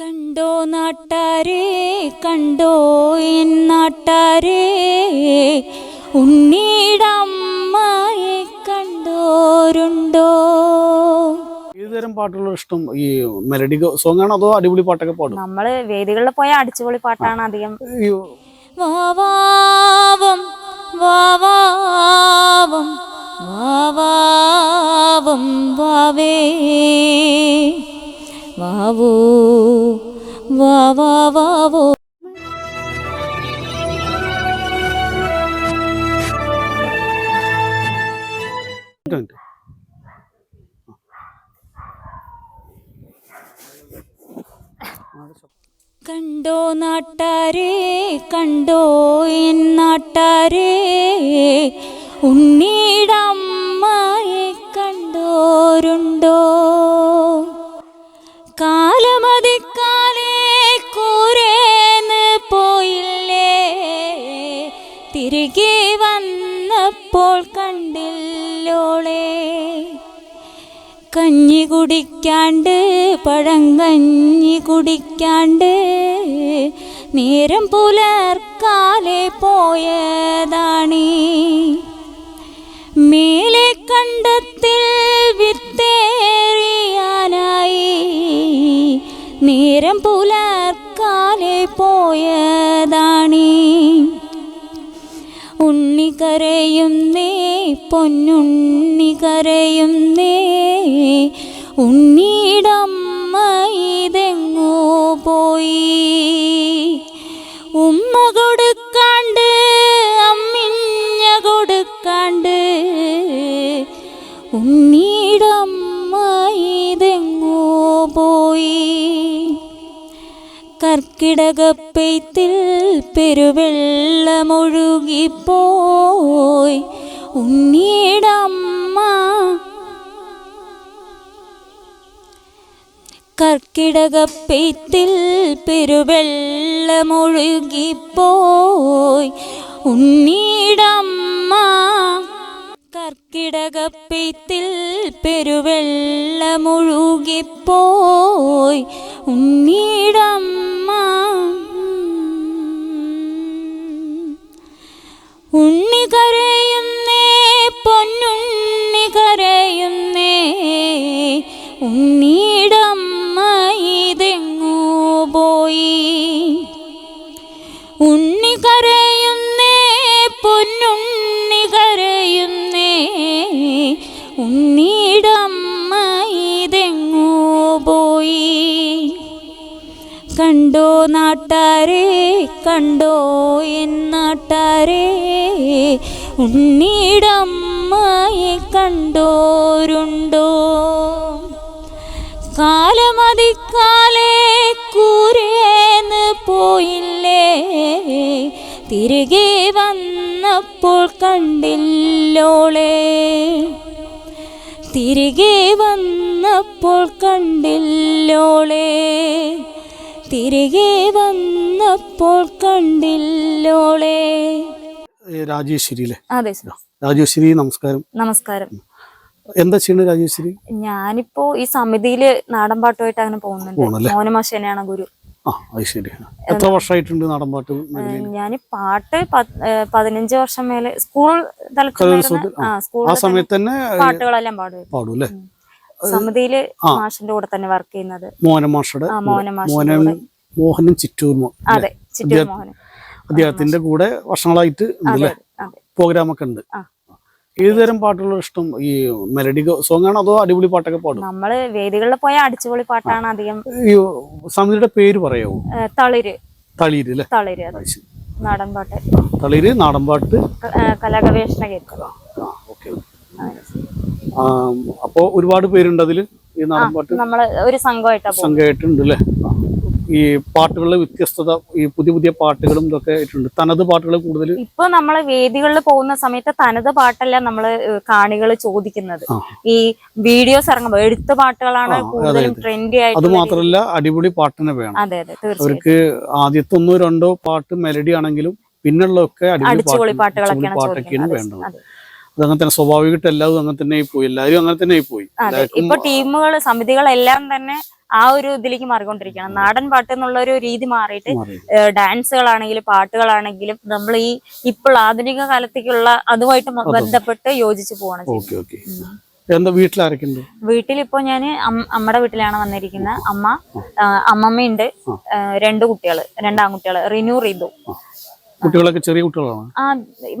കണ്ടോ നാട്ടാരേ കണ്ടോ എൻ നാട്ടാരേ? ഉണ്ണീടമ്മയെ കണ്ടോരുണ്ടോ? ഏതുതരം പാട്ടുള്ള ഇഷ്ടം? ഈ മെലഡി സോങ് ആണോ അതോ അടിപൊളി പാട്ടൊക്കെ പാടും? നമ്മൾ വേദികളിൽ പോയ അടിച്ചുപൊളി പാട്ടാണ് അധികം. വാവാവും വാവാവും വാവാവം വാവാവം വാവേ. വാവൂ. കണ്ടോ നാട്ടാരേ കണ്ടോ എൻ നാട്ടാരേ ഉണ്ണീടമ്മയെ കണ്ടോരുണ്ടോ വന്നപ്പോൾ കണ്ടില്ലോളേ. കഞ്ഞി കുടിക്കാണ്ട് പഴങ്കഞ്ഞി കുടിക്കാണ്ട് നേരം പുലർക്കാലെ പോയതാണീ. മേലെ കണ്ടത്തിൽ വിത്തേറിയാനായി കരയുന്നേ പൊന്നുണ്ണി കരയുന്നേ ഉണ്ണീടമ്മ ഇതെങ്ങോ പോയി. ഉമ്മ കൊടുക്കാണ്ട് അമ്മിഞ്ഞ കൊടുക്കാണ്ട്. ഉണ്ണീടമ്മ കർക്കിടകപ്പെയ്ത്തിൽ പെരുവെള്ളമൊഴുകിപ്പോയി. ഉണ്ണീടമ്മ കർക്കിടകപ്പെയ്ത്തിൽ പെരുവെള്ളമൊഴുകിപ്പോയി. ഉണ്ണീടമ്മ കർക്കിടകപ്പെയ്ത്തിൽ പെരുവെള്ളമൊഴുകിപ്പോയി. ഉണ്ണീടമ്മ ഉണ്ണി കരയുന്നേ പൊന്നുണ്ണി കരയുന്നേ കണ്ടോ നാട്ടാരേ കണ്ടോ എൻ നാട്ടാരേ? ഉണ്ണീടമ്മയെ കണ്ടോരുണ്ടോ? കാലമതിക്കാലേ കൂരേന്ന് പോയില്ലേ? തിരികെ വന്നപ്പോൾ കണ്ടില്ലോളേ? തിരികെ വന്നപ്പോൾ കണ്ടില്ലോളേ? തിരികെ വന്നപ്പോൾ കണ്ടില്ലോളെ. രാജേശ്വരിയിലെ രാജേശ്വരി അതെ സർ. രാജേശ്വരി നമസ്കാരം. നമസ്കാരം. എന്താ ചെയ്യണത് രാജേശ്വരി ഞാനിപ്പോ ഈ സമിതിയിൽ നാടൻ പാട്ടുമായിട്ട് അങ്ങനെ പോകുന്നുണ്ട്. മോനമാശേനെയാണ് ഗുരു. എത്ര വർഷമായിട്ടുണ്ട് നാടൻ പാട്ട് ഞാൻ പാട്ട് പതിനഞ്ച് വർഷം മേലെ സ്കൂൾ തലത്തിൽ ആ. സമയത്ത് തന്നെ പാട്ടുകളെല്ലാം പാടും പാടും അല്ലേ? സമിതിയിൽ. മാഷിന്റെ കൂടെ തന്നെ വർക്ക് ചെയ്യുന്നത്. മോഹന മോഹനൻ കൂടെ. മോഹനൻ ചിറ്റൂർ മോ- അതെ ചിറ്റൂർ മോഹനൻ. അദ്ദേഹത്തിന്റെ കൂടെ വർഷങ്ങളായിട്ട് ഉണ്ട് പ്രോഗ്രാം ഒക്കെ ഉണ്ട്. ഏതുതരം പാട്ടുകൾ ഇഷ്ടം? ഈ മെലഡി സോങ് ആണോ അതോ അടിപൊളി പാട്ടൊക്കെ പാടും? നമ്മൾ വേദികളിൽ പോയ അടിച്ചുപൊളി പാട്ടാണ് അധികം. ഈ സമിതിയുടെ പേര് പറയാവോ? തളിര്. തളിര് അല്ലെ? തളിര് നാടൻപാട്ട് തളീര് നാടൻപാട്ട് കലാഗവേഷണ കേന്ദ്രം. ഓക്കെ അപ്പോ ഒരുപാട് പേരുണ്ട് അതിൽ ഈ നാടൻപാട്ട് നമ്മൾ ഒരു സംഘമായിട്ടാ സംഘമായിട്ടുണ്ട് അല്ലേ. ഈ പാട്ടുകളിലെ വ്യത്യസ്തത ഈ പുതിയ പുതിയ പാട്ടുകളും ഇതൊക്കെ ആയിട്ടുണ്ട്. തനത് പാട്ടുകൾ കൂടുതൽ ഇപ്പൊ നമ്മൾ വേദികളിൽ പോകുന്ന സമയത്ത് തനത് പാട്ടല്ല നമ്മൾ കാണികൾ ചോദിക്കുന്നത്. ഈ വീഡിയോസ് ഇറങ്ങുമ്പോൾ എഴുത്ത് പാട്ടുകളാണ് കൂടുതലും. ട്രെൻഡി അത് മാത്രല്ല മാത്രമല്ല അടിപൊളി പാട്ടിനെ വേണം. അതെ അതെ അവർക്ക് ആദ്യത്തെ ഒന്നോ രണ്ടോ പാട്ട് മെലഡി ആണെങ്കിലും പിന്നുള്ളതൊക്കെ അടിപൊളി പാട്ടുകളൊക്കെ പാട്ട് പാട്ടുകളൊക്കെയാണ് വേണ്ടത്. അതെ. അതങ്ങനെ തന്നെ സ്വാഭാവികമായിട്ട് എല്ലാവരും അങ്ങനെ തന്നെ പോയി. എല്ലാവരും അങ്ങനെ തന്നെ പോയി ഇപ്പൊ ടീമുകൾ സമിതികളെല്ലാം തന്നെ ആ ഒരു ഇതിലേക്ക് മാറിക്കൊണ്ടിരിക്കുകയാണ്. നാടൻ പാട്ട് എന്നുള്ള ഒരു രീതി മാറിയിട്ട് ഡാൻസുകളാണെങ്കിലും പാട്ടുകളാണെങ്കിലും നമ്മൾ ഈ ഇപ്പോൾ ആധുനിക കാലത്തേക്കുള്ള അതുമായിട്ട് ബന്ധപ്പെട്ട് യോജിച്ച് പോകണം എന്താ വീട്ടിലാരൊക്കെ ഉണ്ട് വീട്ടിലിപ്പോ ഞാൻ അമ്മയുടെ വീട്ടിലാണ് വന്നിരിക്കുന്നത്. അമ്മ അമ്മമ്മയുണ്ട്. രണ്ട് കുട്ടികൾ രണ്ടാൺകുട്ടികൾ റിനു റിതു. കുട്ടികളൊക്കെ ചെറിയ കുട്ടികളാണ്? ആ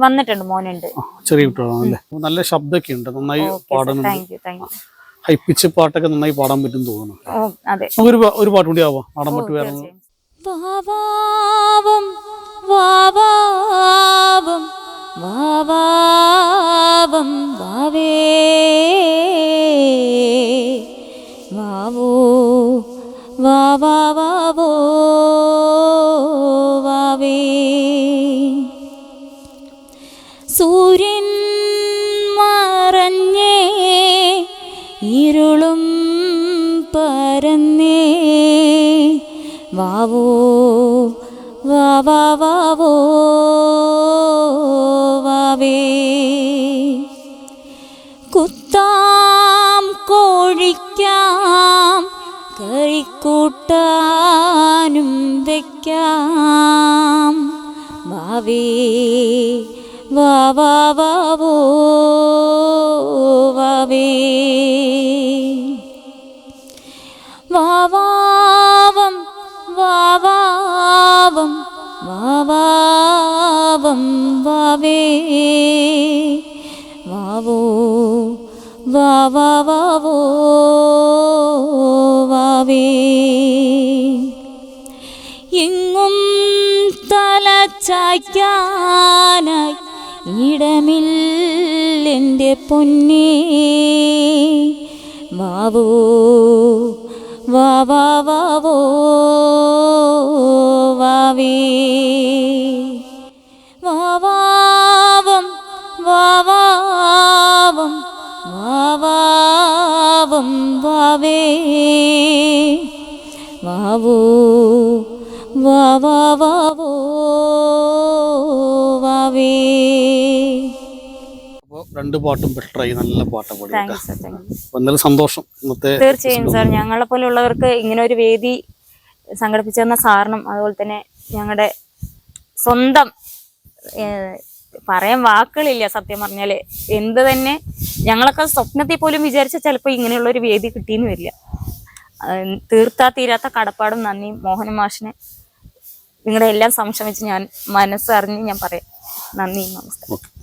വന്നിട്ടുണ്ട് മോനുണ്ട്. ചെറിയ കുട്ടികളാണ് അല്ലേ? നല്ല ശബ്ദമൊക്കെ ഉണ്ട് നന്നായി പാടുന്നുണ്ട് ഹൈ പിച്ച് പാട്ടൊക്കെ നന്നായി പാടാൻ പറ്റും തോന്നുന്നു. നമുക്കൊരു ഒരു പാട്ട് കൂടി ആവാം. നാടൻ പാട്ട് വേറെ. വാവാവം വാവാവം വാവാവം വാവേ. വാവോ വാവാവോ സൂര്യൻ മറഞ്ഞേ ഇരുളും പരന്നേ. വാവോ വാവാ വാവോ കുത്താം കോഴിക്കാം കറിക്കൂട്ടാനും വയ്ക്കാം വാവേ വാവാ വാവോ വാവേ വാവാവം വാവാവം വാവാവം വാവേ വാവോ വാവാവോ വാവേ എങ്ങും തല ചായ്ക്കാനായി ഇടമില്ലെന്റെ പൊന്നേ. വാവോ വാവാ. വാവോ വാവേ വാവാവം വാവാവം വാവാവം വാവേ. വാവോ വാവാ രണ്ട് പാട്ടും ബെറ്ററായി നല്ല പാട്ടാണ് പാടി സന്തോഷം. തീർച്ചയായും സാർ ഞങ്ങളെ പോലെയുള്ളവർക്ക് ഇങ്ങനെ ഒരു വേദി സംഘടിപ്പിച്ചു തന്ന സാറിനും അതുപോലെ തന്നെ ഞങ്ങളുടെ സ്വന്തം പറയാൻ വാക്കുകളില്ല സത്യം പറഞ്ഞാൽ. എന്ത് തന്നെ ഞങ്ങളൊക്കെ സ്വപ്നത്തിൽ പോലും വിചാരിച്ച ചിലപ്പോൾ ഇങ്ങനെയുള്ള ഒരു വേദി കിട്ടിയെന്ന് വരില്ല. തീർത്താ തീരാത്ത കടപ്പാടും നന്ദിയും മോഹനമാഷിനെ നിങ്ങളെല്ലാം നിങ്ങളുടെ എല്ലാം സംശമിച്ച് ഞാൻ മനസ്സറിഞ്ഞ് ഞാൻ പറയാം. നന്ദി നമസ്കാരം.